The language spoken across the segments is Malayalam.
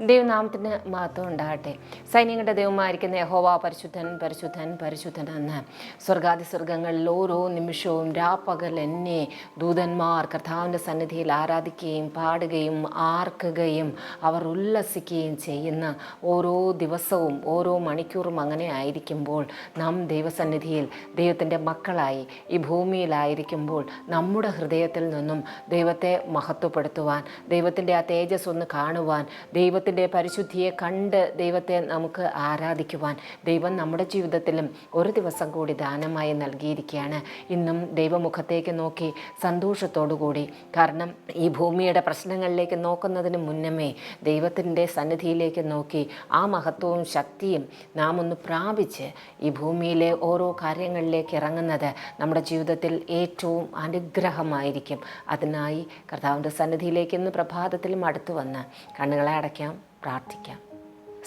ദൈവനാമത്തിന് മഹത്വം ഉണ്ടാകട്ടെ. സൈന്യങ്ങളുടെ ദൈവമായിരിക്കുന്ന യഹോവ പരിശുദ്ധൻ പരിശുദ്ധൻ പരിശുദ്ധൻ എന്ന്. സ്വർഗാദി സ്വർഗങ്ങളിൽ ഓരോ നിമിഷവും രാപ്പകൽ എന്നെ ദൂതന്മാർ കർത്താവിന്റെ സന്നിധിയിൽ ആരാധിക്കുകയും പാടുകയും ആർക്കുകയും അവർ ഉല്ലസിക്കുകയും ചെയ്യുന്ന ഓരോ ദിവസവും ഓരോ മണിക്കൂറും അങ്ങനെ ആയിരിക്കുമ്പോൾ നാം ദൈവസന്നിധിയിൽ ദൈവത്തിന്റെ മക്കളായി ഈ ഭൂമിയിലായിരിക്കുമ്പോൾ നമ്മുടെ ഹൃദയത്തിൽ നിന്നും ദൈവത്തെ മഹത്വപ്പെടുത്തുവാൻ ദൈവത്തിന്റെ ആ തേജസ് ഒന്ന് കാണുവാൻ ദൈവത്തിന്റെ പരിശുദ്ധിയെ കണ്ട് ദൈവത്തെ നമുക്ക് ആരാധിക്കുവാൻ ദൈവം നമ്മുടെ ജീവിതത്തിലും ഒരു ദിവസം കൂടി ദാനമായി നൽകിയിരിക്കുകയാണ്. ഇന്നും ദൈവമുഖത്തേക്ക് നോക്കി സന്തോഷത്തോടു കൂടി കാരണം ഈ ഭൂമിയുടെ പ്രശ്നങ്ങളിലേക്ക് നോക്കുന്നതിന് മുന്നമേ ദൈവത്തിന്റെ സന്നിധിയിലേക്ക് നോക്കി ആ മഹത്വവും ശക്തിയും നാം ഒന്ന് പ്രാപിച്ച് ഈ ഭൂമിയിലെ ഓരോ കാര്യങ്ങളിലേക്ക് ഇറങ്ങുന്നത് നമ്മുടെ ജീവിതത്തിൽ ഏറ്റവും അനുഗ്രഹമായിരിക്കും. അതിനായി കർത്താവിന്റെ സന്നിധിയിലേക്ക് ഇന്ന് പ്രഭാതത്തിലും അടുത്തു വന്ന് കണ്ണുകളെ അടയ്ക്കാം. പ്രാർത്ഥിക്കാം.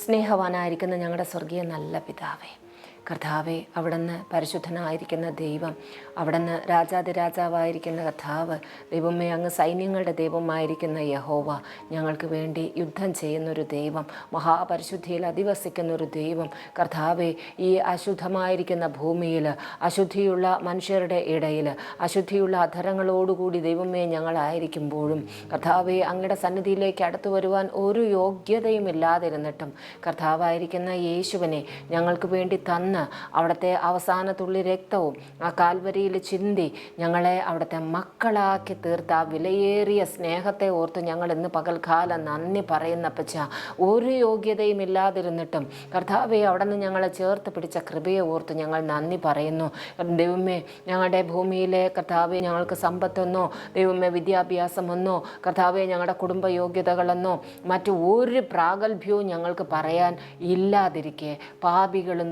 സ്നേഹവാനായിരിക്കുന്ന ഞങ്ങളുടെ സ്വർഗീയ നല്ല പിതാവേ കർത്താവെ അവിടുന്ന് പരിശുദ്ധനായിരിക്കുന്ന ദൈവം അവിടുന്ന് രാജാതിരാജാവായിരിക്കുന്ന കർത്താവ് ദൈവമേ അങ്ങ് സൈന്യങ്ങളുടെ ദൈവമായിരിക്കുന്ന യഹോവ ഞങ്ങൾക്ക് വേണ്ടി യുദ്ധം ചെയ്യുന്നൊരു ദൈവം മഹാപരിശുദ്ധിയിൽ അധിവസിക്കുന്ന ഒരു ദൈവം. കർത്താവെ ഈ അശുദ്ധമായിരിക്കുന്ന ഭൂമിയിൽ അശുദ്ധിയുള്ള മനുഷ്യരുടെ ഇടയിൽ അശുദ്ധിയുള്ള അധരങ്ങളോടുകൂടി ദൈവമേ ഞങ്ങളായിരിക്കുമ്പോഴും കർത്താവെ അങ്ങയുടെ സന്നിധിയിലേക്ക് അടുത്തു വരുവാൻ ഒരു യോഗ്യതയും ഇല്ലാതിരുന്നിട്ടും കർത്താവായിരിക്കുന്ന യേശുവിനെ ഞങ്ങൾക്ക് വേണ്ടി തന്ന് അവിടുത്തെ അവസാന തുള്ളി രക്തവും ആ കാൽവരിയിൽ ചിന്തി ഞങ്ങളെ അവിടുത്തെ മക്കളാക്കി തീർത്ത ആ വിലയേറിയ സ്നേഹത്തെ ഓർത്ത് ഞങ്ങൾ ഇന്ന് പകൽക്കാലം നന്ദി പറയുന്ന പച്ച ഒരു യോഗ്യതയും ഇല്ലാതിരുന്നിട്ടും കർത്താവെ അവിടെ നിന്ന് ഞങ്ങളെ ചേർത്ത് പിടിച്ച കൃപയെ ഓർത്ത് ഞങ്ങൾ നന്ദി പറയുന്നു. ദൈവമേ ഞങ്ങളുടെ ഭൂമിയിലെ കർത്താവെ ഞങ്ങൾക്ക് സമ്പത്തെന്നോ ദൈവമേ വിദ്യാഭ്യാസമെന്നോ കർത്താവെ ഞങ്ങളുടെ കുടുംബ യോഗ്യതകളെന്നോ? മറ്റു ഒരു പ്രാഗൽഭ്യവും ഞങ്ങൾക്ക് പറയാൻ ഇല്ലാതിരിക്കെ. പാപികളും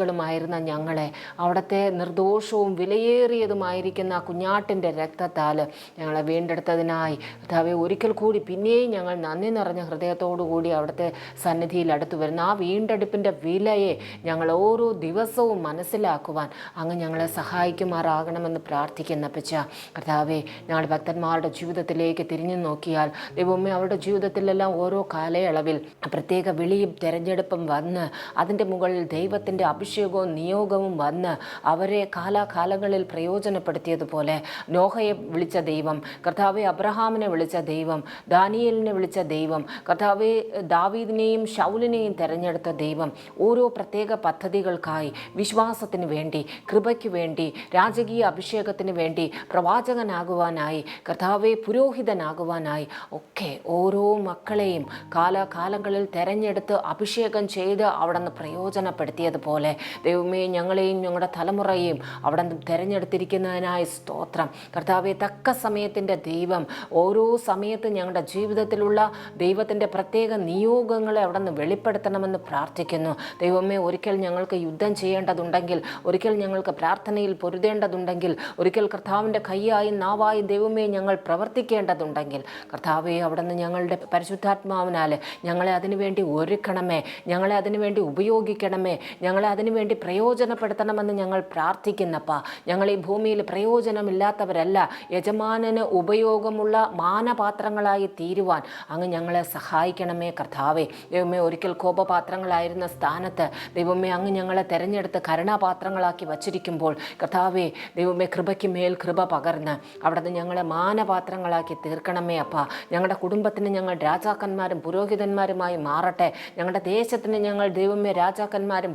ദോഷികളുമായിരുന്ന ഞങ്ങളെ അവിടുത്തെ നിർദോഷവും വിലയേറിയതുമായിരിക്കുന്ന ആ കുഞ്ഞാട്ടിന്റെ രക്തത്താൽ ഞങ്ങളെ വീണ്ടെടുത്തതിനായി. കർത്താവെ ഒരിക്കൽ കൂടി പിന്നെയും ഞങ്ങൾ നന്ദി നിറഞ്ഞ ഹൃദയത്തോടു കൂടി അവിടുത്തെ സന്നിധിയിൽ അടുത്തു വരുന്ന ആ വീണ്ടെടുപ്പിന്റെ വിലയെ ഞങ്ങൾ ഓരോ ദിവസവും മനസ്സിലാക്കുവാൻ അങ്ങ് ഞങ്ങളെ സഹായിക്കുമാറാകണമെന്ന് പ്രാർത്ഥിക്കുന്ന പച്ച കർത്താവെ ഞങ്ങളുടെ ഭക്തന്മാരുടെ ജീവിതത്തിലേക്ക് തിരിഞ്ഞു നോക്കിയാൽ ദൈവമേ അവരുടെ ജീവിതത്തിലെല്ലാം ഓരോ കാലയളവിൽ പ്രത്യേക വിളിയും തിരഞ്ഞെടുപ്പും വന്ന് അതിന്റെ മുകളിൽ ദൈവത്തിന്റെ അഭിഷേകവും നിയോഗവും വന്ന് അവരെ കാലാകാലങ്ങളിൽ പ്രയോജനപ്പെടുത്തിയതുപോലെ നോഹയെ വിളിച്ച ദൈവം കർത്താവെ അബ്രഹാമിനെ വിളിച്ച ദൈവം ദാനിയലിനെ വിളിച്ച ദൈവം കർത്താവെ ദാവീദിനെയും ഷൗലിനെയും തിരഞ്ഞെടുത്ത ദൈവം ഓരോ പ്രത്യേക പദ്ധതികൾക്കായി വിശ്വാസത്തിന് വേണ്ടി കൃപയ്ക്ക് വേണ്ടി രാജകീയ അഭിഷേകത്തിന് വേണ്ടി പ്രവാചകനാകുവാനായി കർത്താവെ പുരോഹിതനാകുവാനായി ഒക്കെ ഓരോ മക്കളെയും കാലാകാലങ്ങളിൽ തെരഞ്ഞെടുത്ത് അഭിഷേകം ചെയ്ത് അവിടെ നിന്ന് പ്രയോജനപ്പെടുത്തിയതുപോലെ ദൈവമേ ഞങ്ങളെയും ഞങ്ങളുടെ തലമുറയെയും അവിടെ തിരഞ്ഞെടുത്തിരിക്കുന്നതിനായി സ്തോത്രം. കർത്താവെ തക്ക സമയത്തിന്റെ ദൈവം ഓരോ സമയത്തും ഞങ്ങളുടെ ജീവിതത്തിലുള്ള ദൈവത്തിന്റെ പ്രത്യേക നിയോഗങ്ങളെ അവിടെ നിന്ന് വെളിപ്പെടുത്തണമെന്ന് പ്രാർത്ഥിക്കുന്നു. ദൈവമേ ഒരിക്കൽ ഞങ്ങൾക്ക് യുദ്ധം ചെയ്യേണ്ടതുണ്ടെങ്കിൽ ഒരിക്കൽ ഞങ്ങൾക്ക് പ്രാർത്ഥനയിൽ പൊരുതേണ്ടതുണ്ടെങ്കിൽ ഒരിക്കൽ കർത്താവിന്റെ കൈയായും നാവായും ദൈവമേ ഞങ്ങൾ പ്രവർത്തിക്കേണ്ടതുണ്ടെങ്കിൽ കർത്താവെ അവിടെ നിന്ന് ഞങ്ങളുടെ പരിശുദ്ധാത്മാവിനാൽ ഞങ്ങളെ അതിനുവേണ്ടി ഒരുക്കണമേ ഞങ്ങളെ അതിനുവേണ്ടി ഉപയോഗിക്കണമേ ഞങ്ങളെ അതിനുവേണ്ടി പ്രയോജനപ്പെടുത്തണമെന്ന് ഞങ്ങൾ പ്രാർത്ഥിക്കുന്നപ്പ. ഞങ്ങൾ ഈ ഭൂമിയിൽ പ്രയോജനമില്ലാത്തവരല്ല. യജമാനന് ഉപയോഗമുള്ള മാനപാത്രങ്ങളായി തീരുവാൻ അങ്ങ് ഞങ്ങളെ സഹായിക്കണമേ കർത്താവേ. ദൈവമേ ഒരിക്കൽ കോപപാത്രങ്ങളായിരുന്ന സ്ഥാനത്ത് ദൈവമേ അങ്ങ് ഞങ്ങളെ തെരഞ്ഞെടുത്ത് കരുണാപാത്രങ്ങളാക്കി വച്ചിരിക്കുമ്പോൾ കർത്താവേ ദൈവമേ കൃപയ്ക്ക് മേൽ കൃപ പകർന്ന് അവിടുന്ന് ഞങ്ങളെ മാനപാത്രങ്ങളാക്കി തീർക്കണമേ അപ്പ. ഞങ്ങളുടെ കുടുംബത്തിന് ഞങ്ങൾ രാജാക്കന്മാരും പുരോഹിതന്മാരുമായി മാറട്ടെ. ഞങ്ങളുടെ ദേശത്തിന് ഞങ്ങൾ ദൈവമേ രാജാക്കന്മാരും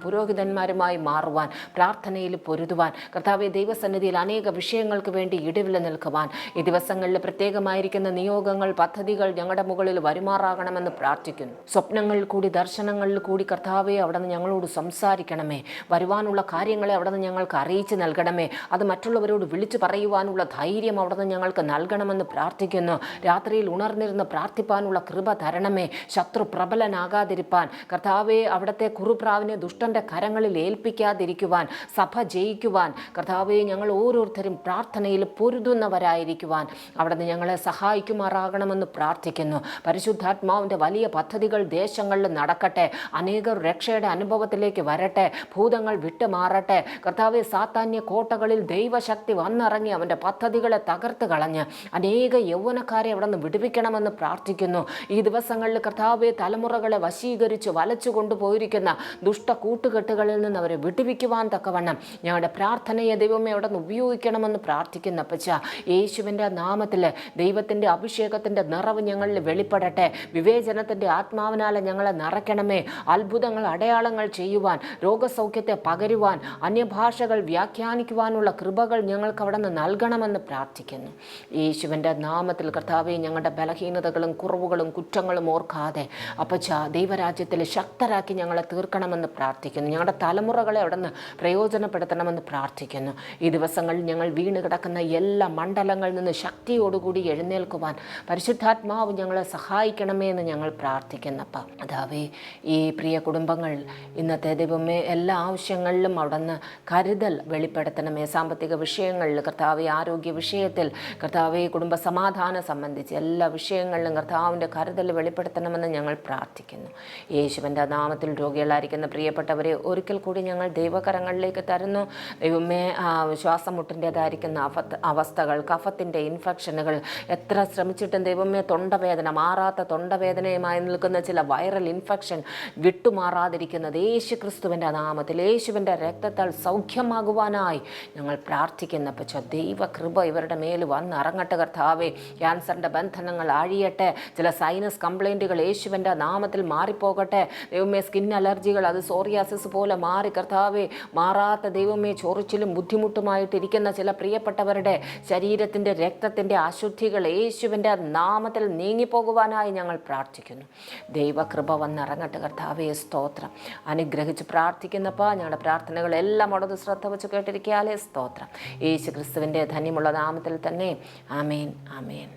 പുരോഹിതന്മാരുമായി മാറുവാൻ പ്രാർത്ഥനയിൽ പൊരുതുവാൻ കർത്താവെ ദൈവസന്നിധിയിൽ അനേക വിഷയങ്ങൾക്ക് വേണ്ടി ഇടിവില നിൽക്കുവാൻ. ഈ ദിവസങ്ങളിൽ പ്രത്യേകമായിരിക്കുന്ന നിയോഗങ്ങൾ പദ്ധതികൾ ഞങ്ങളുടെ മുകളിൽ വരുമാറാകണമെന്ന് പ്രാർത്ഥിക്കുന്നു. സ്വപ്നങ്ങളിൽ കൂടി ദർശനങ്ങളിൽ കൂടി കർത്താവെ അവിടെ നിന്ന് ഞങ്ങളോട് സംസാരിക്കണമേ. വരുവാനുള്ള കാര്യങ്ങളെ അവിടെ നിന്ന് ഞങ്ങൾക്ക് അറിയിച്ച് നൽകണമേ. അത് മറ്റുള്ളവരോട് വിളിച്ചു പറയുവാനുള്ള ധൈര്യം അവിടെ നിന്ന് ഞങ്ങൾക്ക് നൽകണമെന്ന് പ്രാർത്ഥിക്കുന്നു. രാത്രിയിൽ ഉണർന്നിരുന്ന് പ്രാർത്ഥിപ്പാനുള്ള കൃപ തരണമേ. ശത്രു പ്രബലനാകാതിരിപ്പാൻ. കർത്താവെ അവിടുത്തെ കുറുപ്രാവിനെ ദുഷ്ടന്റെ കരങ്ങളിൽ ഏൽപ്പിക്കാതിരിക്കുവാൻ സഭ ജയിക്കുവാൻ കർത്താവെ ഞങ്ങൾ ഓരോരുത്തരും പ്രാർത്ഥനയിൽ പൊരുതുന്നവരായിരിക്കുവാൻ അവിടുന്ന് ഞങ്ങളെ സഹായിക്കുമാറാകണമെന്ന് പ്രാർത്ഥിക്കുന്നു. പരിശുദ്ധാത്മാവിന്റെ വലിയ പദ്ധതികൾ ദേശങ്ങളിൽ നടക്കട്ടെ അനേകർ രക്ഷയുടെ അനുഭവത്തിലേക്ക് വരട്ടെ ഭൂതങ്ങൾ വിട്ടുമാറട്ടെ. കർത്താവെ സാത്താന്യ കോട്ടകളിൽ ദൈവശക്തി വന്നിറങ്ങി അവന്റെ പദ്ധതികളെ തകർത്ത് കളഞ്ഞ് അനേക യൗവനക്കാരെ അവിടെ നിന്ന് വിടുവിക്കണമെന്ന് പ്രാർത്ഥിക്കുന്നു. ഈ ദിവസങ്ങളിൽ കർത്താവെ തലമുറകളെ വശീകരിച്ച് വലച്ചു കൊണ്ടുപോയിരിക്കുന്ന ദുഷ്ട കൂട്ടുകെട്ടുകളിൽ നിന്ന് അവരെ വിടുവിക്കുവാൻ തക്കവണ്ണം ഞങ്ങളുടെ പ്രാർത്ഥനയെ ദൈവമേ അവിടെ നിന്ന് ഉപയോഗിക്കണമെന്ന് പ്രാർത്ഥിക്കുന്ന പച്ച യേശുവിന്റെ നാമത്തിൽ ദൈവത്തിന്റെ അഭിഷേകത്തിന്റെ നിറവ് ഞങ്ങളിൽ വെളിപ്പെടട്ടെ. വിവേചനത്തിന്റെ ആത്മാവിനാലെ ഞങ്ങളെ നിറയ്ക്കണമേ. അത്ഭുതങ്ങൾ അടയാളങ്ങൾ ചെയ്യുവാൻ രോഗസൗഖ്യത്തെ പകരുവാൻ അന്യഭാഷകൾ വ്യാഖ്യാനിക്കുവാനുള്ള കൃപകൾ ഞങ്ങൾക്ക് അവിടെ നിന്ന് നൽകണമെന്ന് പ്രാർത്ഥിക്കുന്നു. യേശുവിന്റെ നാമത്തിൽ കർത്താവെ ഞങ്ങളുടെ ബലഹീനതകളും കുറവുകളും കുറ്റങ്ങളും ഓർക്കാതെ അപ്പച്ച ദൈവരാജ്യത്തിൽ ശക്തരാക്കി ഞങ്ങളെ തീർക്കണമെന്ന് പ്രാർത്ഥിക്കുന്നു. ഞങ്ങളുടെ തലമുറകളെ അവിടെ നിന്ന് പ്രയോജനപ്പെടുത്തണമെന്ന് പ്രാർത്ഥിക്കുന്നു. ഈ ദിവസങ്ങളിൽ ഞങ്ങൾ വീണ് കിടക്കുന്ന എല്ലാ മണ്ഡലങ്ങളിൽ നിന്ന് ശക്തിയോടുകൂടി എഴുന്നേൽക്കുവാൻ പരിശുദ്ധാത്മാവ് ഞങ്ങളെ സഹായിക്കണമേ എന്ന് ഞങ്ങൾ പ്രാർത്ഥിക്കുന്നപ്പ അതാവേ ഈ പ്രിയ കുടുംബങ്ങൾ ഇന്നത്തെ ദൈവമേ എല്ലാ ആവശ്യങ്ങളിലും അവിടെ നിന്ന് കരുതൽ വെളിപ്പെടുത്തണമേ. സാമ്പത്തിക വിഷയങ്ങളിൽ കർത്താവ് ആരോഗ്യ വിഷയത്തിൽ കർത്താവ് കുടുംബ സമാധാനം സംബന്ധിച്ച് എല്ലാ വിഷയങ്ങളിലും കർത്താവിന്റെ കരുതൽ വെളിപ്പെടുത്തണമെന്ന് ഞങ്ങൾ പ്രാർത്ഥിക്കുന്നു. യേശുവിന്റെ നാമത്തിൽ രോഗികളായിരിക്കുന്ന പ്രിയപ്പെട്ടവരെ ഒരിക്കൽ കൂടി ഞങ്ങൾ ദൈവകരങ്ങളിലേക്ക് തരുന്നു. ദൈവമേ ശ്വാസമുട്ടിന്റെതായിരിക്കുന്ന ശ്വാസം മുട്ടിന്റെതായിരിക്കുന്ന അവ- അവസ്ഥകൾ കഫത്തിന്റെ ഇൻഫെക്ഷനുകൾ എത്ര ശ്രമിച്ചിട്ടും ദൈവമേ തൊണ്ടവേദന മാറാത്ത തൊണ്ടവേദനയുമായി നിൽക്കുന്ന ചില വൈറൽ ഇൻഫെക്ഷൻ വിട്ടുമാറാതിരിക്കുന്നത് യേശു ക്രിസ്തുവിന്റെ നാമത്തിൽ യേശുവിന്റെ രക്തത്താൽ സൗഖ്യമാകുവാനായി ഞങ്ങൾ പ്രാർത്ഥിക്കുന്ന. പക്ഷേ ദൈവകൃപ ഇവരുടെ മേൽ വന്നിറങ്ങട്ടെ കർത്താവേ. ക്യാൻസറിന്റെ ബന്ധനങ്ങൾ അഴിയട്ടെ. ചില സൈനസ് കംപ്ലൈന്റുകൾ യേശുവിന്റെ നാമത്തിൽ മാറിപ്പോകട്ടെ. ദൈവമേ സ്കിൻ അലർജികൾ അത് സോറിയാസിസ് പോലെ മാറി. കർത്താവേ മാറാത്ത ദൈവമേ ചൊറിച്ചിലും ബുദ്ധിമുട്ടുമായിട്ടിരിക്കുന്ന ചില പ്രിയപ്പെട്ടവരുടെ ശരീരത്തിന്റെ രക്തത്തിന്റെ അശുദ്ധികൾ യേശുവിന്റെ നാമത്തിൽ നീങ്ങിപ്പോകുവാനായി ഞങ്ങൾ പ്രാർത്ഥിക്കുന്നു. ദൈവകൃപ വന്നിറങ്ങട്ടെ കർത്താവേ സ്തോത്രം. അനുഗ്രഹിച്ച് പ്രാർത്ഥിക്കുന്നപ്പോൾ ഞങ്ങളുടെ പ്രാർത്ഥനകളെല്ലാം ഉടത് ശ്രദ്ധ വെച്ച് കേട്ടിരിക്കാലേ സ്തോത്രം. യേശു ക്രിസ്തുവിന്റെ ധന്യമുള്ള നാമത്തിൽ തന്നെ ആമേൻ ആമേൻ.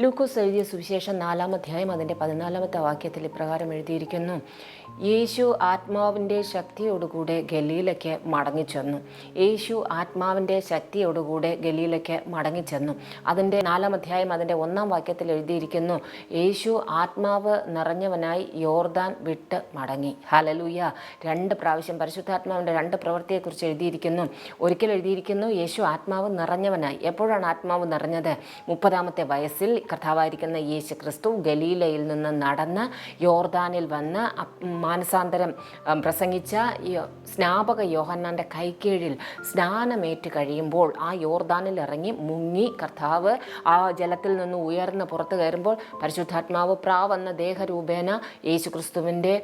ലൂക്കോസ് എഴുതിയ സുവിശേഷം നാലാം അധ്യായം അതിന്റെ പതിനാലാമത്തെ വാക്യത്തിൽ ഇപ്രകാരം എഴുതിയിരിക്കുന്നു. യേശു ആത്മാവിന്റെ ശക്തിയോടുകൂടെ ഗലീലയ്ക്ക് മടങ്ങിച്ചെന്നു. യേശു ആത്മാവിന്റെ ശക്തിയോടുകൂടെ ഗലീലയ്ക്ക് മടങ്ങിച്ചെന്നു. അതിന്റെ നാലാം അധ്യായം അതിന്റെ ഒന്നാം വാക്യത്തിൽ എഴുതിയിരിക്കുന്നു യേശു ആത്മാവ് നിറഞ്ഞവനായി യോർദാൻ വിട്ട് മടങ്ങി. ഹലലൂയ രണ്ട് പ്രാവശ്യം പരിശുദ്ധാത്മാവിന്റെ രണ്ട് പ്രവൃത്തിയെക്കുറിച്ച് എഴുതിയിരിക്കുന്നു. ഒരിക്കൽ എഴുതിയിരിക്കുന്നു യേശു ആത്മാവ് നിറഞ്ഞവനായി. എപ്പോഴാണ് ആത്മാവ് നിറഞ്ഞത്? മുപ്പതാമത്തെ വയസ്സിൽ കർത്താവായിരിക്കുന്ന യേശു ക്രിസ്തു ഗലീലയിൽ നിന്ന് നടന്ന് യോർദാനിൽ വന്ന് മാനസാന്തരം പ്രസംഗിച്ച സ്നാപക യോഹന്നാന്റെ കൈക്കീഴിൽ സ്നാനമേറ്റ് കഴിയുമ്പോൾ ആ യോർദാനിൽ ഇറങ്ങി മുങ്ങി കർത്താവ് ആ ജലത്തിൽ നിന്ന് ഉയർന്ന് പുറത്ത് കയറുമ്പോൾ പരിശുദ്ധാത്മാവ് പ്രാവെന്ന ദേഹരൂപേണ യേശുക്രിസ്തുവിന്റെ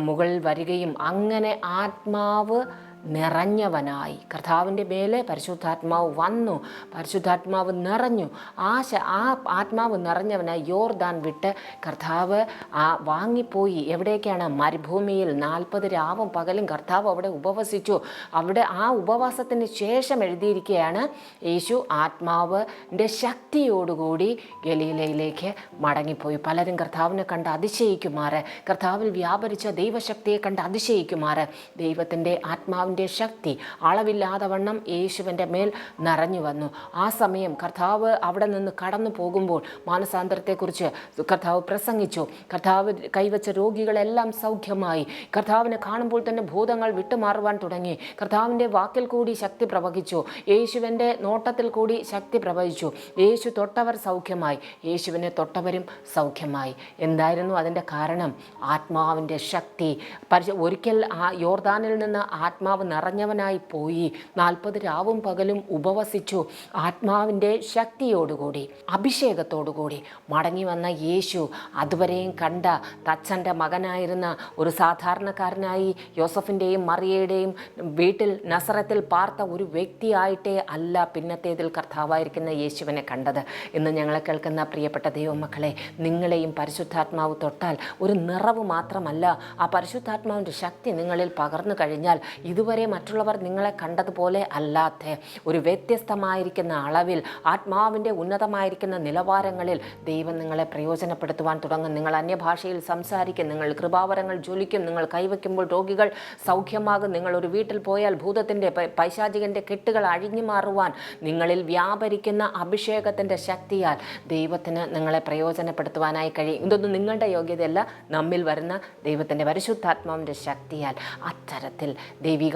മുകളിൽ വരികയും അങ്ങനെ ആത്മാവ് നിറഞ്ഞവനായി. കർത്താവിന്റെ മേലെ പരിശുദ്ധാത്മാവ് വന്നു. പരിശുദ്ധാത്മാവ് നിറഞ്ഞു. ആ ആ ആത്മാവ് നിറഞ്ഞവനായി യോർദാൻ വിട്ട് കർത്താവ് ആ വാങ്ങിപ്പോയി. എവിടേക്കാണ്? മരുഭൂമിയിൽ നാൽപ്പത് രാവും പകലും കർത്താവ് അവിടെ ഉപവസിച്ചു. അവിടെ ആ ഉപവാസത്തിന് ശേഷം എഴുതിയിരിക്കുകയാണ് യേശു ആത്മാവിന്റെ ശക്തിയോടുകൂടി ഗലീലയിലേക്ക് മടങ്ങിപ്പോയി. പലരും കർത്താവിനെ കണ്ട് അതിശയിക്കുമാറ്. കർത്താവിൽ വ്യാപരിച്ച ദൈവശക്തിയെ കണ്ട് അതിശയിക്കുമാറ്. ദൈവത്തിന്റെ ആത്മാവിന്റെ ശക്തി അളവില്ലാതെ വണ്ണം യേശുവിന്റെ മേൽ നിറഞ്ഞു വന്നു. ആ സമയം കർത്താവ് അവിടെ നിന്ന് കടന്നു പോകുമ്പോൾ മാനസാന്തരത്തെക്കുറിച്ച് കർത്താവ് പ്രസംഗിച്ചു. കർത്താവ് കൈവച്ച രോഗികളെല്ലാം സൗഖ്യമായി. കർത്താവിനെ കാണുമ്പോൾ തന്നെ ഭൂതങ്ങൾ വിട്ടുമാറുവാൻ തുടങ്ങി. കർത്താവിന്റെ വാക്കിൽ കൂടി ശക്തി പ്രവഹിച്ചു. യേശുവിന്റെ നോട്ടത്തിൽ കൂടി ശക്തി പ്രവഹിച്ചു. യേശു തൊട്ടവർ സൗഖ്യമായി. യേശുവിനെ തൊട്ടവരും സൗഖ്യമായി. എന്തായിരുന്നു അതിന്റെ കാരണം? ആത്മാവിന്റെ ശക്തി. പരിശ ഒരിക്കൽ ആ യോർദാനിൽ നിന്ന് ആത്മാവ് നിറഞ്ഞവനായി പോയി. നാൽപ്പത് രാവും പകലും ഉപവസിച്ചു ആത്മാവിന്റെ ശക്തിയോടുകൂടി അഭിഷേകത്തോടുകൂടി മടങ്ങി വന്ന യേശു അതുവരെയും കണ്ട തച്ചന്റെ മകനായിരുന്ന ഒരു സാധാരണക്കാരനായി യോസഫിന്റെയും മറിയയുടെയും വീട്ടിൽ നസറത്തിൽ പാർത്ത ഒരു വ്യക്തിയായിട്ടേ അല്ല പിന്നത്തേതിൽ കർത്താവായിരിക്കുന്ന യേശുവിനെ കണ്ടത്. ഇന്ന് ഞങ്ങളെ കേൾക്കുന്ന പ്രിയപ്പെട്ട ദൈവമക്കളെ നിങ്ങളെയും പരിശുദ്ധാത്മാവ് തൊട്ടാൽ ഒരു നിറവ് മാത്രമല്ല ആ പരിശുദ്ധാത്മാവിന്റെ ശക്തി നിങ്ങളിൽ പകർന്നു കഴിഞ്ഞാൽ ഇതുവരെ ഇതുവരെ മറ്റുള്ളവർ നിങ്ങളെ കണ്ടതുപോലെ അല്ലാത്ത. ഒരു വ്യത്യസ്തമായിരിക്കുന്ന അളവിൽ ആത്മാവിന്റെ ഉന്നതമായിരിക്കുന്ന നിലവാരങ്ങളിൽ ദൈവം നിങ്ങളെ പ്രയോജനപ്പെടുത്തുവാൻ തുടങ്ങും. നിങ്ങൾ അന്യഭാഷയിൽ സംസാരിക്കും നിങ്ങൾ കൃപാവരങ്ങൾ ജ്വലിക്കും നിങ്ങൾ കൈവയ്ക്കുമ്പോൾ രോഗികൾ സൗഖ്യമാകും. നിങ്ങൾ ഒരു വീട്ടിൽ പോയാൽ ഭൂതത്തിന്റെ പൈശാചികന്റെ കെട്ടുകൾ അഴിഞ്ഞു മാറുവാൻ നിങ്ങളിൽ വ്യാപരിക്കുന്ന അഭിഷേകത്തിന്റെ ശക്തിയാൽ ദൈവത്തിന് നിങ്ങളെ പ്രയോജനപ്പെടുത്തുവാനായി കഴിയും. ഇതൊന്നും നിങ്ങളുടെ യോഗ്യതയല്ല. നമ്മിൽ വരുന്ന ദൈവത്തിന്റെ പരിശുദ്ധാത്മാവിന്റെ ശക്തിയാൽ അത്തരത്തിൽ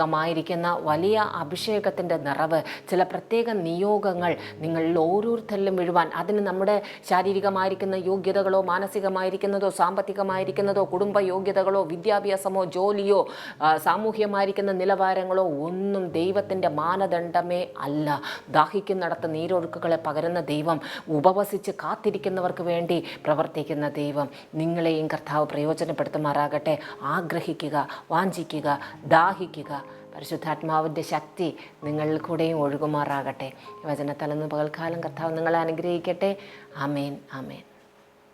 ദൈവികമായിരിക്കുന്ന വലിയ അഭിഷേകത്തിന്റെ നിറവ് ചില പ്രത്യേക നിയോഗങ്ങൾ നിങ്ങളിൽ ഓരോരുത്തരിലും വീഴുവാൻ അതിന് നമ്മുടെ ശാരീരികമായിരിക്കുന്ന യോഗ്യതകളോ മാനസികമായിരിക്കുന്നതോ സാമ്പത്തികമായിരിക്കുന്നതോ കുടുംബ യോഗ്യതകളോ വിദ്യാഭ്യാസമോ ജോലിയോ സാമൂഹ്യമായിരിക്കുന്ന നിലവാരങ്ങളോ ഒന്നും ദൈവത്തിന്റെ മാനദണ്ഡമേ അല്ല. ദാഹിക്കുന്നിടത്ത് നീരൊഴുക്കുകളെ പകരുന്ന ദൈവം ഉപവസിച്ച് കാത്തിരിക്കുന്നവർക്ക് വേണ്ടി പ്രവർത്തിക്കുന്ന ദൈവം. നിങ്ങളെയും കർത്താവ് പ്രയോജനപ്പെടുത്തുമാറാകട്ടെ. ആഗ്രഹിക്കുക വാഞ്ചിക്കുക ദാഹിക്കുക. പരിശുദ്ധാത്മാവിന്റെ ശക്തി നിങ്ങളിൽ കൂടെയും ഒഴുകുമാറാകട്ടെ. വചനത്തലന്ന് പകൽക്കാലം കർത്താവ് നിങ്ങളെ അനുഗ്രഹിക്കട്ടെ. ആമേൻ ആമേൻ.